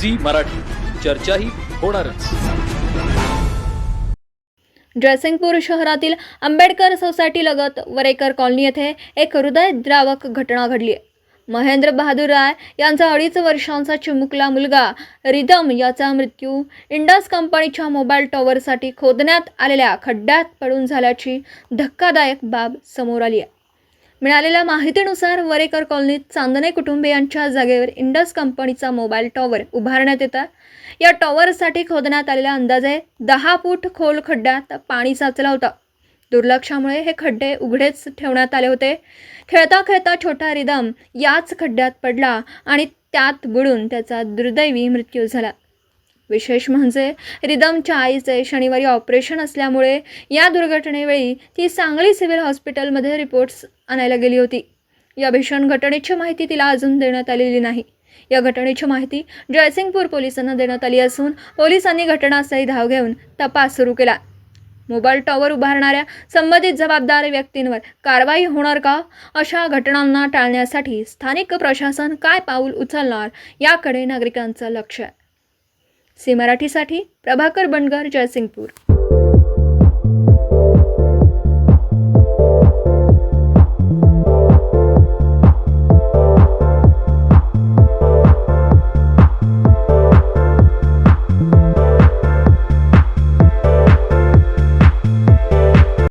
Zee Marathi. चर्चाही होणारच. जयसिंगपूर शहरातील आंबेडकर सोसायटी लगत वरेकर कॉलनी येथे एक हृदयद्रावक घटना घडली. आहे महेंद्र बहादूर राय यांचा अडीच वर्षांचा चिमुकला मुलगा रिदम याचा मृत्यू इंडस कंपनीच्या मोबाईल टॉवरसाठी खोदण्यात आलेल्या खड्ड्यात पडून झाल्याची धक्कादायक बाब समोर आली आहे. मिळालेल्या माहितीनुसार वरेकर कॉलनीत चांदणे कुटुंबियांच्या जागेवर इंडस कंपनीचा मोबाईल टॉवर उभारण्यात येतात या टॉवरसाठी खोदण्यात आलेल्या अंदाजे दहा फूट खोल खड्ड्यात पाणी साचला होता. दुर्लक्षामुळे हे खड्डे उघडेच ठेवण्यात आले होते. खेळता खेळता छोटा रिदम याच खड्ड्यात पडला आणि त्यात बुडून त्याचा दुर्दैवी मृत्यू झाला. विशेष म्हणजे रिदमच्या आईचे शनिवारी ऑपरेशन असल्यामुळे या दुर्घटनेवेळी ती सांगली सिव्हिल हॉस्पिटलमध्ये रिपोर्ट्स आणायला गेली होती. या भीषण घटनेची माहिती तिला अजून देण्यात आलेली नाही. या घटनेची माहिती जयसिंगपूर पोलिसांना देण्यात आली असून पोलिसांनी घटनास्थळी धाव घेऊन तपास सुरू केला. मोबाईल टॉवर उभारणाऱ्या संबंधित जबाबदार व्यक्तींवर कारवाई होणार का? अशा घटनांना टाळण्यासाठी स्थानिक प्रशासन काय पाऊल उचलणार? याकडे नागरिकांचं लक्ष आहे. सी मराठीसाठी प्रभाकर बनगर जयसिंगपूर.